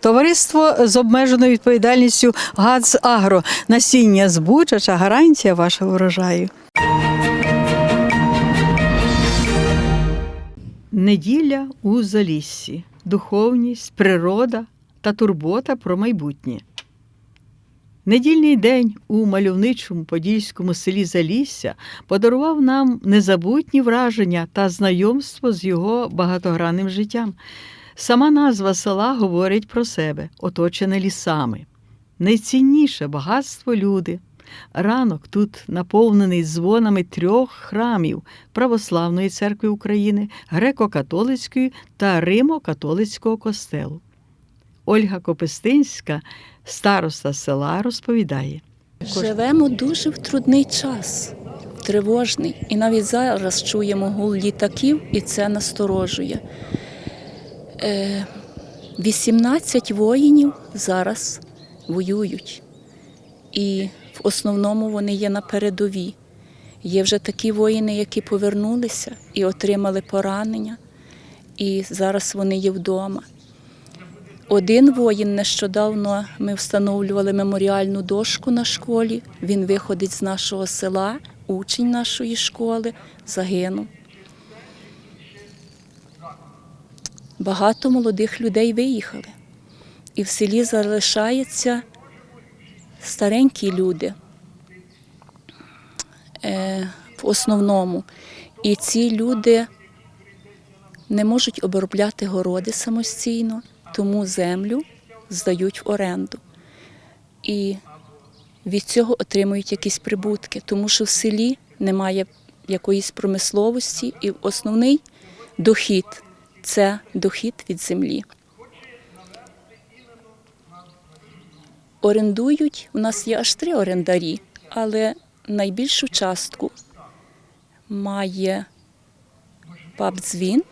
Товариство з обмеженою відповідальністю ГАЦ Агро. Насіння збучача гарантія вашого врожаю. Неділя у Заліссі. Духовність, природа та турбота про майбутнє. Недільний день у мальовничому подільському селі Залісся подарував нам незабутні враження та знайомство з його багатогранним життям. Сама назва села говорить про себе, оточене лісами. Найцінніше багатство люди. Ранок тут наповнений дзвонами трьох храмів Православної церкви України, греко-католицької та Римо-католицького костелу. Ольга Копистинська, староста села, розповідає. Живемо дуже в трудний час, тривожний. І навіть зараз чуємо гул літаків, і це насторожує. Е, 18 воїнів зараз воюють. І в основному вони є на передовій. Є вже такі воїни, які повернулися і отримали поранення, і зараз вони є вдома. Один воїн нещодавно ми встановлювали меморіальну дошку на школі. Він виходить з нашого села, учень нашої школи, загинув. Багато молодих людей виїхали. І в селі залишаються старенькі люди е, в основному. І ці люди не можуть обробляти городи самостійно, тому землю здають в оренду. І від цього отримують якісь прибутки, тому що в селі немає якоїсь промисловості, і основний дохід це дохід від землі. Орендують, у нас є аж три орендарі, але найбільшу частку має паб Дзвін,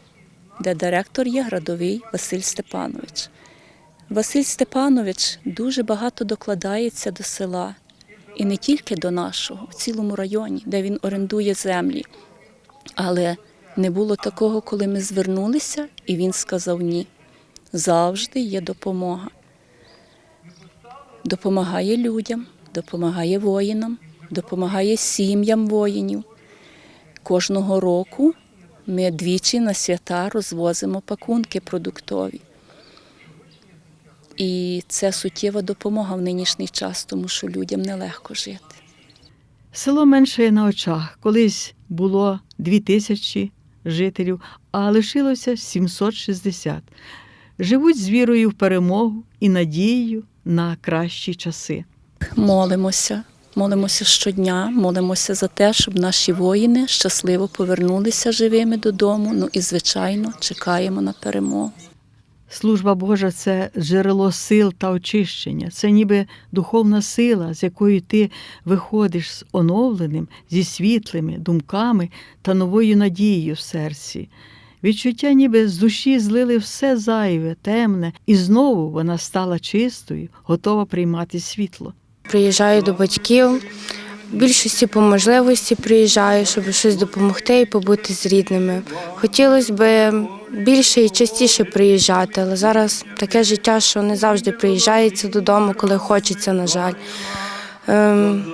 де директор є градовий Василь Степанович. Василь Степанович дуже багато докладається до села і не тільки до нашого, в цілому районі, де він орендує землі. Але не було такого, коли ми звернулися, і він сказав ні. Завжди є допомога. Допомагає людям, допомагає воїнам, допомагає сім'ям воїнів. Кожного року ми двічі на свята розвозимо пакунки продуктові. І це суттєва допомога в нинішній час, тому що людям нелегко жити. Село меншає на очах. Колись було дві тисячі жителів, а лишилося 760. Живуть з вірою в перемогу і надією на кращі часи. Молимося, молимося щодня, молимося за те, щоб наші воїни щасливо повернулися живими додому. Ну і, звичайно, чекаємо на перемогу. Служба Божа це джерело сил та очищення. Це ніби духовна сила, з якою ти виходиш з оновленим, зі світлими думками та новою надією в серці. Відчуття, ніби з душі злили все зайве, темне, і знову вона стала чистою, готова приймати світло. Приїжджаю до батьків. Більшості по можливості приїжджаю, щоб щось допомогти і побути з рідними. Хотілося б більше і частіше приїжджати, але зараз таке життя, що не завжди приїжджається додому, коли хочеться, на жаль. Ем,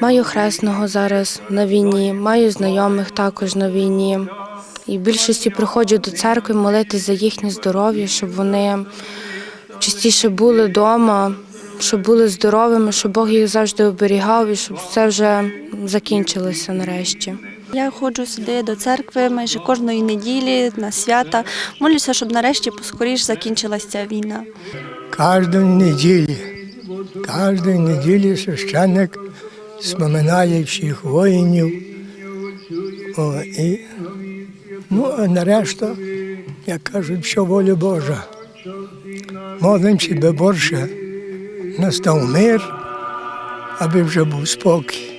маю хресного зараз на війні, маю знайомих також на війні. І більшості приходжу до церкви молитись за їхнє здоров'я, щоб вони частіше були вдома, щоб були здоровими, щоб Бог їх завжди оберігав і щоб це вже закінчилося нарешті. Я ходжу сюди до церкви майже кожної неділі на свята. Молюся, щоб нарешті поскоріш закінчилася ця війна. Кожної неділі, кожної неділі священник споминає всіх воїнів. О, і, ну, а нарешті, як кажуть, що воля Божа. молимося, би борше настав мир, аби вже був спокій.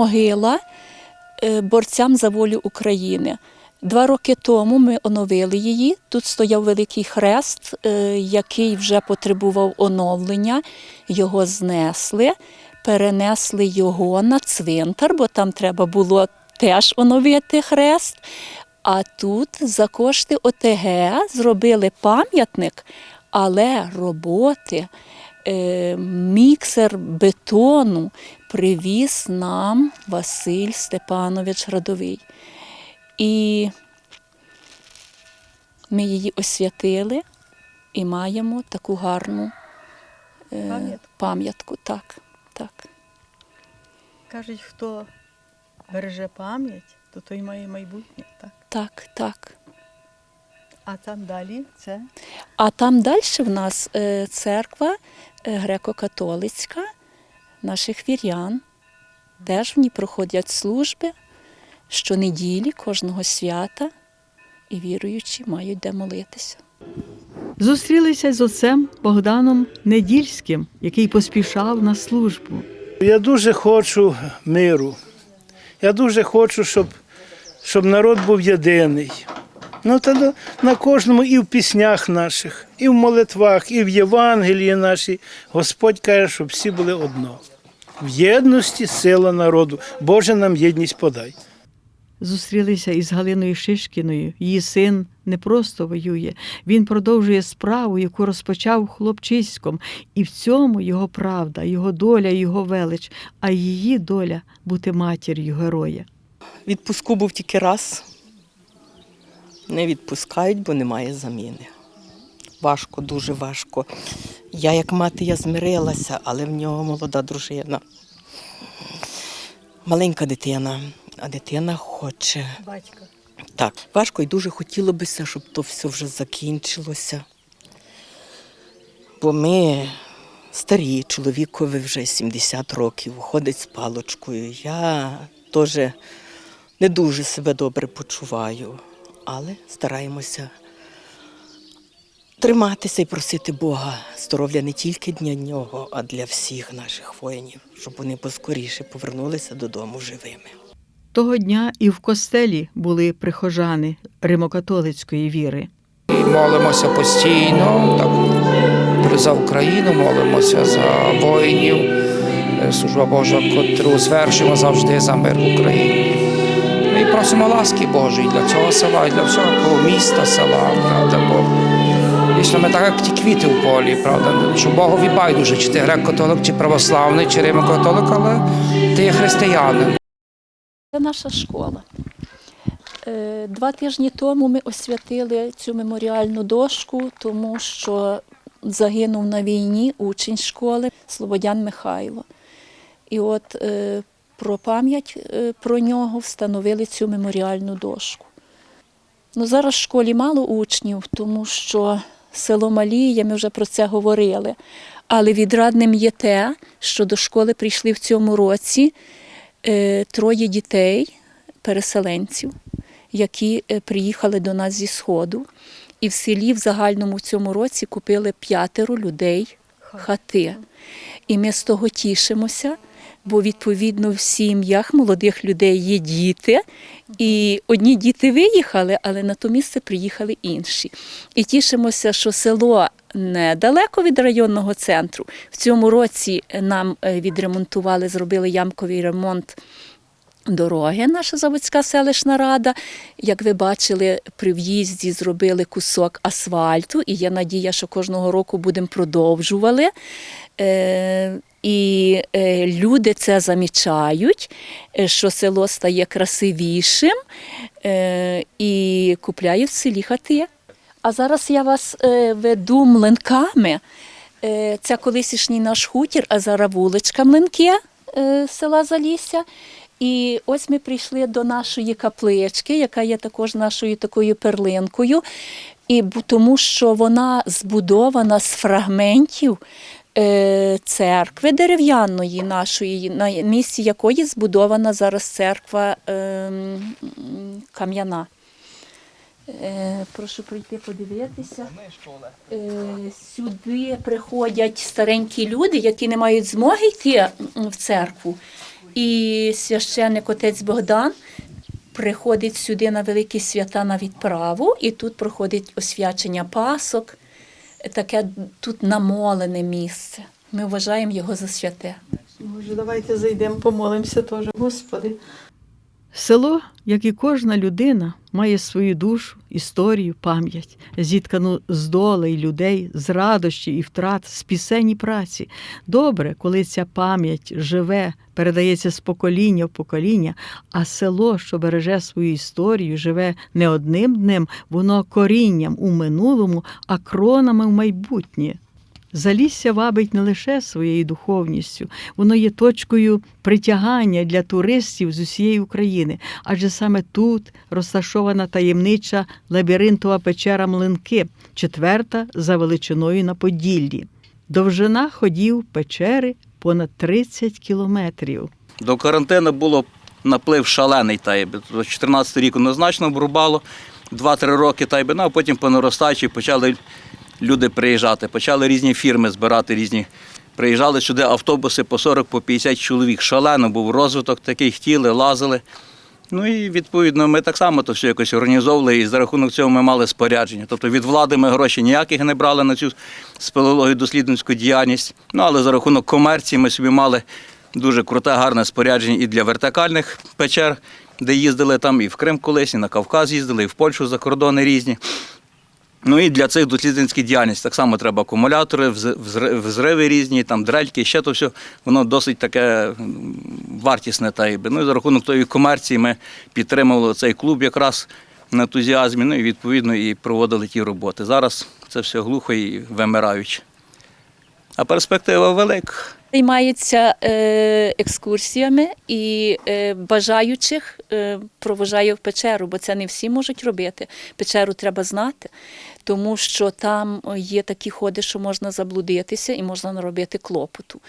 Могила е, борцям за волю України. Два роки тому ми оновили її. Тут стояв великий хрест, е, який вже потребував оновлення. Його знесли, перенесли його на цвинтар, бо там треба було теж оновити хрест. А тут за кошти ОТГ зробили пам'ятник, але роботи, міксер бетону привіз нам Василь Степанович Радовий. І ми її освятили і маємо таку гарну е, Пам'ятку. Так, так. Кажуть, хто береже пам'ять, то той має майбутнє. Так. Так, так. А там далі це А там далі в нас е, церква е, греко-католицька наших вірян. Теж в ній проходять служби щонеділі, кожного свята, і віруючі мають де молитися. зустрілися з отцем Богданом Недільським, який поспішав на службу. Я дуже хочу миру. Я дуже хочу, щоб, щоб народ був єдиний. Ну, та на- на кожному і в піснях наших, і в молитвах, і в Євангелії нашій. Господь каже, щоб всі були одно. В єдності сила народу. Боже нам єдність подай. Зустрілися із Галиною Шишкіною. Її син не просто воює, він продовжує справу, яку розпочав хлопчиськом, і в цьому його правда, його доля, його велич, а її доля бути матір'ю героя. Відпуску був тільки раз. Не відпускають, бо немає заміни. Важко, дуже важко. Я як мати я змирилася, але в нього молода дружина. Маленька дитина, а дитина хоче. Батько. Так, важко і дуже хотіло бися, щоб то все вже закінчилося. Бо ми старі, чоловікові вже 70 років, ходить з палочкою. Я теж не дуже себе добре почуваю, але стараємося триматися і просити Бога здоров'я не тільки для нього, а для всіх наших воїнів, щоб вони поскоріше повернулися додому живими. Того дня і в костелі були прихожани римокатолицької віри. І молимося постійно, так, за Україну, молимося за воїнів, е, служба Божа, котру звершуємо завжди за мир в Україні. Просимо ласки Божої для цього села і для всього міста, села, правда, бо дійсно ми так, як ті квіти в полі, правда, що Богові байдуже, чи ти грек-католик, чи православний, чи римокатолик, але ти є християнин. Це наша школа. Е, Два тижні тому ми освятили цю меморіальну дошку, тому що загинув на війні учень школи Слободян Михайло. І от е, про пам'ять е, про нього встановили цю меморіальну дошку. Ну, зараз в школі мало учнів, тому що село Маліє, ми вже про це говорили. Але відрадним є те, що до школи прийшли в цьому році е, троє дітей, переселенців, які е, приїхали до нас зі Сходу. І в селі в загальному в цьому році купили п'ятеро людей хати. І ми з того тішимося, бо відповідно в сім'ях молодих людей є діти, і одні діти виїхали, але на то місце приїхали інші. І тішимося, що село недалеко від районного центру. В цьому році нам е, відремонтували, зробили ямковий ремонт дороги, наша Заводська селищна рада. Як ви бачили, при в'їзді зробили кусок асфальту, і є надія, що кожного року будемо продовжували. І е, люди це замічають, е, що село стає красивішим е, і купляють в селі хати. А зараз я вас веду млинками. Це колишній наш хутір, а зараз вуличка Млинки села Залісся. І ось ми прийшли до нашої каплички, яка є також нашою такою перлинкою, і тому що вона збудована з фрагментів церкви дерев'яної нашої, на місці якої збудована зараз церква е, кам'яна. Е, Прошу прийти подивитися. Е, Сюди приходять старенькі люди, які не мають змоги йти в церкву. І священник отець Богдан приходить сюди на великі свята на відправу, і тут проходить освячення пасок. Таке тут намолене місце. Ми вважаємо його за святе. Може, давайте зайдемо, помолимося теж, Господи. Село, як і кожна людина, має свою душу, історію, пам'ять, зіткану з долей людей, з радощів і втрат, з пісень і праці. Добре, коли ця пам'ять живе, передається з покоління в покоління, а село, що береже свою історію, живе не одним днем, воно корінням у минулому, а кронами в майбутнє. Залісся вабить не лише своєю духовністю, воно є точкою притягання для туристів з усієї України, адже саме тут розташована таємнича лабіринтова печера Млинки, четверта за величиною на Поділлі. Довжина ходів печери понад 30 кілометрів. До карантину було наплив шалений тайби. 14 рік однозначно обрубало, 2-3 роки тайби, ну а потім по наростаючій почали люди приїжджати, почали різні фірми збирати різні. Приїжджали сюди автобуси по 40 по 50 чоловік. Шалено був розвиток такий, хотіли, лазили. Ну і відповідно ми так само то все якось організовували, і за рахунок цього ми мали спорядження. Тобто від влади ми гроші ніяких не брали на цю спелеологію дослідницьку діяльність. Ну але за рахунок комерції ми собі мали дуже круте, гарне спорядження і для вертикальних печер, де їздили там і в Крим колись, і на Кавказ їздили, і в Польщу за кордони різні. Ну і для цих дослідницьких діяльність так само треба акумулятори, взриви різні, там дрельки, ще то все. Воно досить таке вартісне. Та, ну і за рахунок тої комерції ми підтримували цей клуб якраз на ентузіазмі, ну і відповідно і проводили ті роботи. Зараз це все глухо і вимираюче. А перспектива велика. Займаються е, екскурсіями і е, бажаючих е, провожаю в печеру, бо це не всі можуть робити. Печеру треба знати, тому що там є такі ходи, що можна заблудитися і можна наробити клопоту.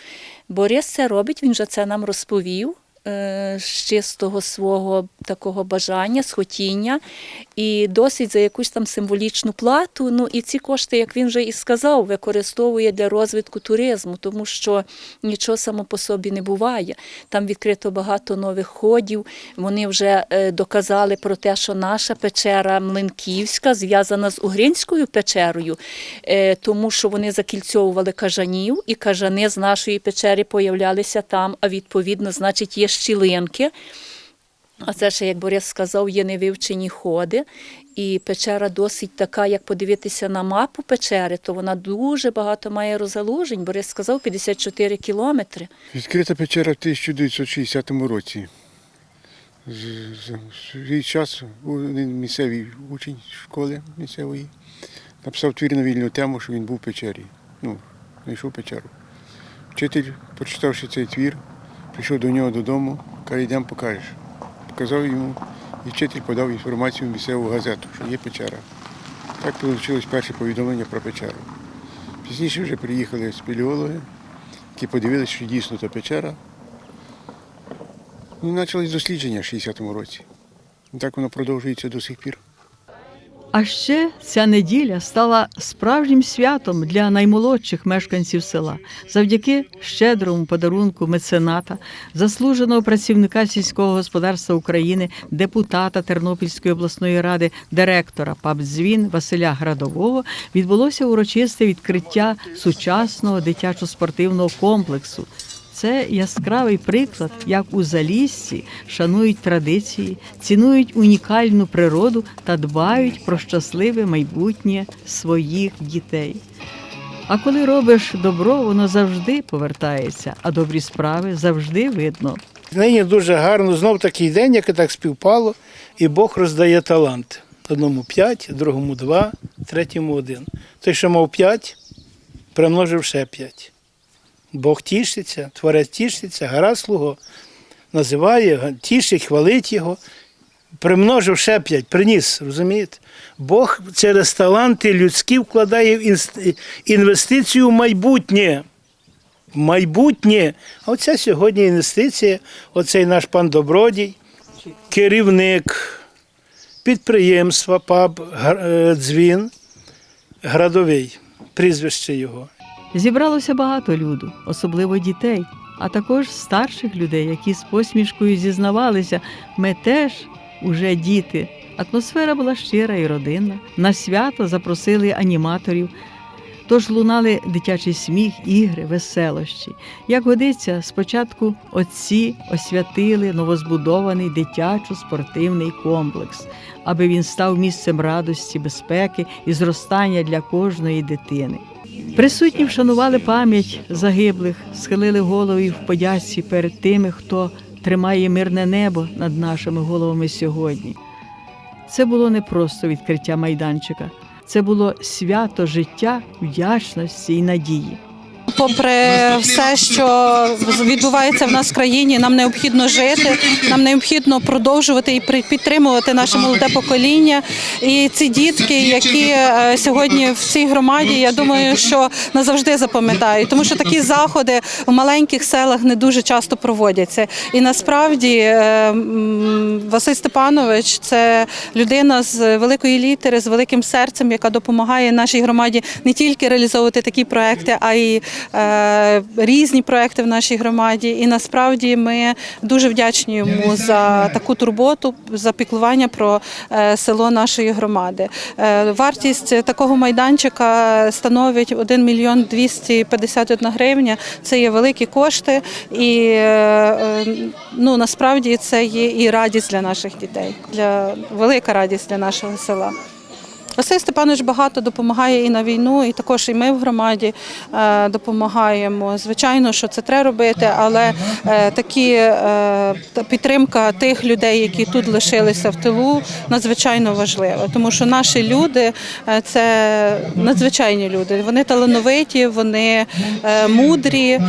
Борис це робить, він вже це нам розповів. Е, З чистого свого такого бажання, схотіння, і досить за якусь там символічну плату. Ну і ці кошти, як він вже і сказав, використовує для розвитку туризму, тому що нічого само по собі не буває. Там відкрито багато нових ходів. Вони вже е, доказали про те, що наша печера Млинківська зв'язана з Угринською печерою, е, тому що вони закільцьовували кажанів, і кажани з нашої печери появлялися там, а відповідно, значить, є щілинки. А це ще, як Борис сказав, є невивчені ходи. І печера досить така, як подивитися на мапу печери, то вона дуже багато має розгалужень. Борис сказав 54 кілометри. Відкрита печера в 1960 році. Свій час місцевий учень школи місцевої написав твір на вільну тему, що він був в печері. Ну, знайшов печеру. Вчитель, прочитавши цей твір, прийшов до нього додому, каже, йдемо покажеш. Показав йому, і вчитель подав інформацію в місцеву газету, що є печера. Так вийшло перше повідомлення про печеру. Пізніше вже приїхали спелеологи, які подивилися, що дійсно то печера. Ну, і почались дослідження в 60-му році. І так воно продовжується до сих пір. А ще ця неділя стала справжнім святом для наймолодших мешканців села завдяки щедрому подарунку мецената, заслуженого працівника сільського господарства України, депутата Тернопільської обласної ради, директора ПАБ-Дзвін Василя Градового відбулося урочисте відкриття сучасного дитячо-спортивного комплексу. Це яскравий приклад, як у Заліссі шанують традиції, цінують унікальну природу та дбають про щасливе майбутнє своїх дітей. А коли робиш добро, воно завжди повертається, а добрі справи завжди видно. Нині дуже гарно, знов такий день, як і так співпало, і Бог роздає таланти. Одному п'ять, другому два, третьому один. Той, що мав п'ять, примножив ще п'ять. Бог тішиться, творець тішиться, гара слуго називає, тішить, хвалить його. Примножив ще п'ять, приніс, розумієте? Бог через таланти людські вкладає інвестицію в майбутнє в майбутнє. А оця сьогодні інвестиція, оцей наш пан Добродій, керівник підприємства ПАБ е, Дзвін, Градовий, прізвище його. Зібралося багато люду, особливо дітей, а також старших людей, які з посмішкою зізнавалися, ми теж уже діти. Атмосфера була щира і родинна. На свято запросили аніматорів. Тож лунали дитячий сміх, ігри, веселощі. Як годиться, спочатку отці освятили новозбудований дитячо-спортивний комплекс, аби він став місцем радості, безпеки і зростання для кожної дитини. Присутні вшанували пам'ять загиблих, схилили голови в подяці перед тими, хто тримає мирне небо над нашими головами сьогодні. Це було не просто відкриття майданчика, це було свято життя, вдячності і надії. Попри все, що відбувається в нас в країні, нам необхідно жити, нам необхідно продовжувати і підтримувати наше молоде покоління. І ці дітки, які е, сьогодні в цій громаді, я думаю, що назавжди запам'ятають, тому що такі заходи в маленьких селах не дуже часто проводяться. І насправді е, Василь Степанович це людина з великої літери, з великим серцем, яка допомагає нашій громаді не тільки реалізовувати такі проекти, а й різні проекти в нашій громаді. І насправді ми дуже вдячні йому за таку турботу, за піклування про е, село нашої громади. Е, вартість такого майданчика становить 1 мільйон 251 гривня. Це є великі кошти, і е, е, ну насправді це є і радість для наших дітей, для велика радість для нашого села. Василь Степанович багато допомагає і на війну, і також і ми в громаді е, допомагаємо. Звичайно, що це треба робити, але е, такі е, підтримка тих людей, які тут лишилися в тилу, надзвичайно важлива. Тому що наші люди це надзвичайні люди. Вони талановиті, вони мудрі,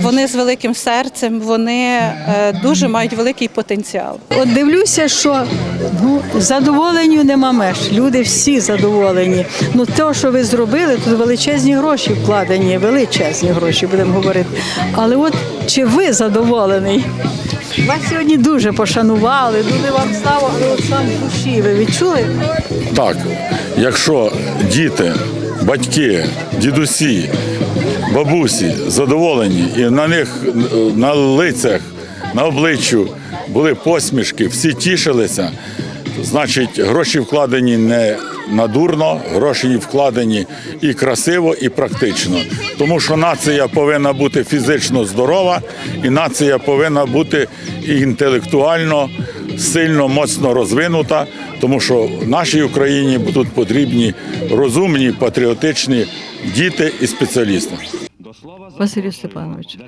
вони з великим серцем, вони дуже мають великий потенціал. От дивлюся, що ну, задоволенню нема меж. Люди всі задоволені. Ну, те, що ви зробили, тут величезні гроші вкладені, величезні гроші, будемо говорити. Але от чи ви задоволений? Вас сьогодні дуже пошанували, дуже вам стало але сам душі. Ви відчули? Так, якщо діти, батьки, дідусі, бабусі задоволені, і на них на лицях, на обличчю були посмішки, всі тішилися, значить, гроші вкладені не надурно, гроші вкладені і красиво, і практично. Тому що нація повинна бути фізично здорова, і нація повинна бути інтелектуально сильно, моцно розвинута, тому що в нашій Україні будуть потрібні розумні, патріотичні діти і спеціалісти. Василю Степановичу,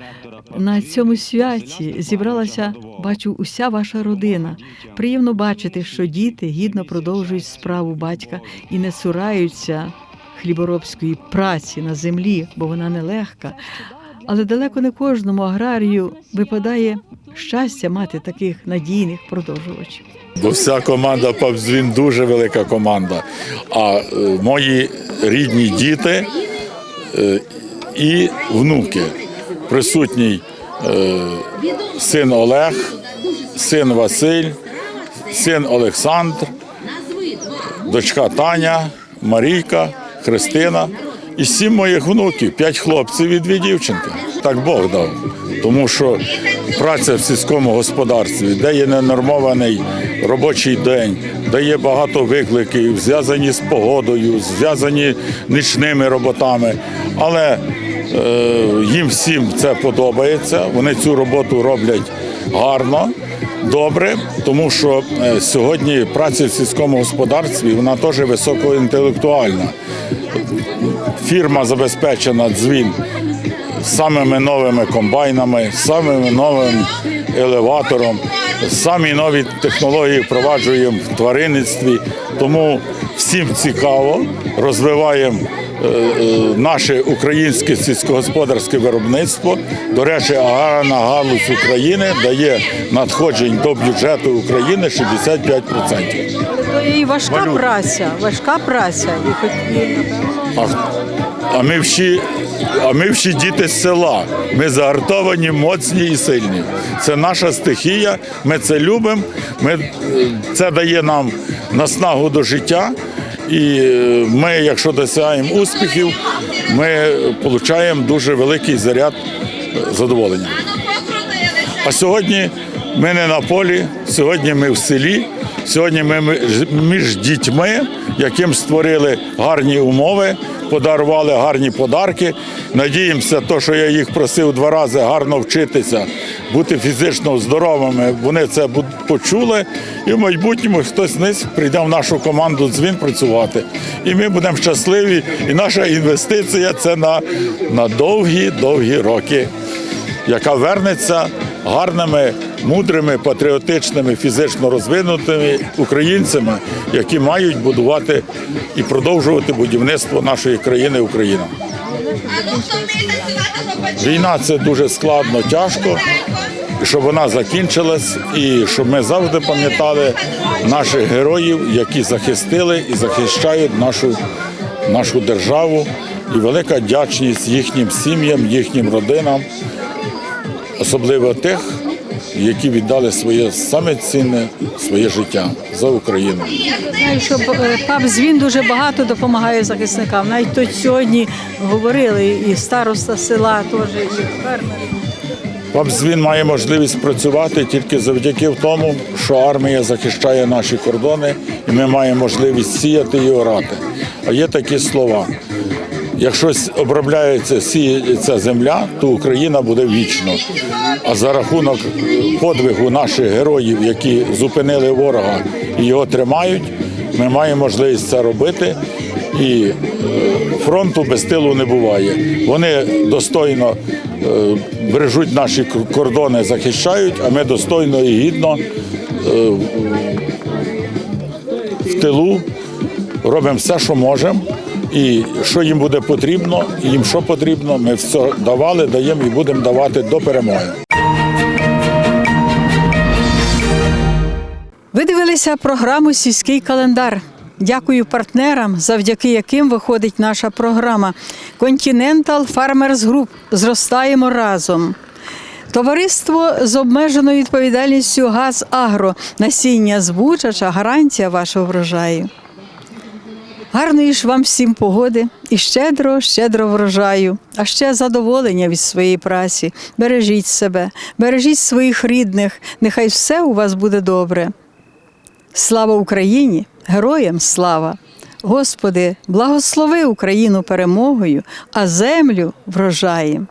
на цьому святі зібралася, бачу, уся ваша родина. Приємно бачити, що діти гідно продовжують справу батька і не цураються хліборобської праці на землі, бо вона нелегка. Але далеко не кожному аграрію випадає щастя мати таких надійних продовжувачів. Бо вся команда Павдзвін дуже велика команда. А е, мої рідні діти е, і внуки. Присутній е, син Олег, син Василь, син Олександр, дочка Таня, Марійка, Христина і сім моїх внуків, п'ять хлопців і дві дівчинки. Так Бог дав. Тому що праця в сільському господарстві, де є ненормований робочий день, де є багато викликів, зв'язані з погодою, зв'язані нічними роботами. Але Їм всім це подобається. Вони цю роботу роблять гарно, добре, тому що е, сьогодні праця в сільському господарстві вона теж високоінтелектуальна. Фірма забезпечена дзвін самими новими комбайнами, самими новим елеватором, самі нові технології впроваджуємо в тваринництві. Тому всім цікаво, розвиваємо е, е, наше українське сільськогосподарське виробництво. До речі, аграрна галузь України дає надходжень до бюджету України 65%. То і важка праця, важка праця. І хоч А, а ми всі, а ми всі діти з села. Ми загартовані, моцні і сильні. Це наша стихія. Ми це любимо. Ми, е, це дає нам наснагу до життя. І е, ми, якщо досягаємо успіхів, ми отримуємо дуже великий заряд е, задоволення. А сьогодні ми не на полі, сьогодні ми в селі, сьогодні ми між- між дітьми, яким створили гарні умови, подарували гарні подарки. Надіємося, то, що я їх просив два рази гарно вчитися, бути фізично здоровими. Вони це почули, і в майбутньому хтось з прийде в нашу команду дзвін працювати. І ми будемо щасливі. І наша інвестиція це на, на довгі, довгі роки яка вернеться гарними, мудрими, патріотичними, фізично розвинутими українцями, які мають будувати і продовжувати будівництво нашої країни Україна. Війна це дуже складно, тяжко, щоб вона закінчилась, і щоб ми завжди пам'ятали наших героїв, які захистили і захищають нашу, нашу державу. І велика вдячність їхнім сім'ям, їхнім родинам особливо тих, які віддали своє саме цінне своє життя за Україну. знаю, що е, пап Звін дуже багато допомагає захисникам. Навіть тут сьогодні говорили і староста села теж, і фермери. Папзвін має можливість працювати тільки завдяки тому, що армія захищає наші кордони, і ми маємо можливість сіяти і орати. А є такі слова. Якщо обробляється сіється земля, то Україна буде вічно. А за рахунок подвигу наших героїв, які зупинили ворога і його тримають, ми маємо можливість це робити. І е, фронту без тилу не буває. Вони достойно е, бережуть наші кордони, захищають, а ми достойно і гідно е, в тилу робимо все, що можемо. І що їм буде потрібно, їм що потрібно, ми все давали, даємо і будемо давати до перемоги. Ви дивилися програму Сільський календар. Дякую партнерам, завдяки яким виходить наша програма Continental Farmers Group. Зростаємо разом. Товариство з обмеженою відповідальністю Газ Агро. Насіння збучача, гарантія вашого врожаю. Гарної ж вам всім погоди і щедро, щедро врожаю, а ще задоволення від своєї праці. Бережіть себе, бережіть своїх рідних, нехай все у вас буде добре. Слава Україні! Героям слава! Господи, благослови Україну перемогою, а землю врожаєм.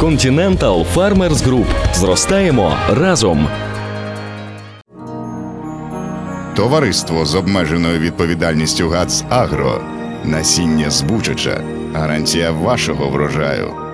Continental Farmers Group. Зростаємо разом. Товариство з обмеженою відповідальністю ГАЦ Агро. Насіння збучача. Гарантія вашого врожаю.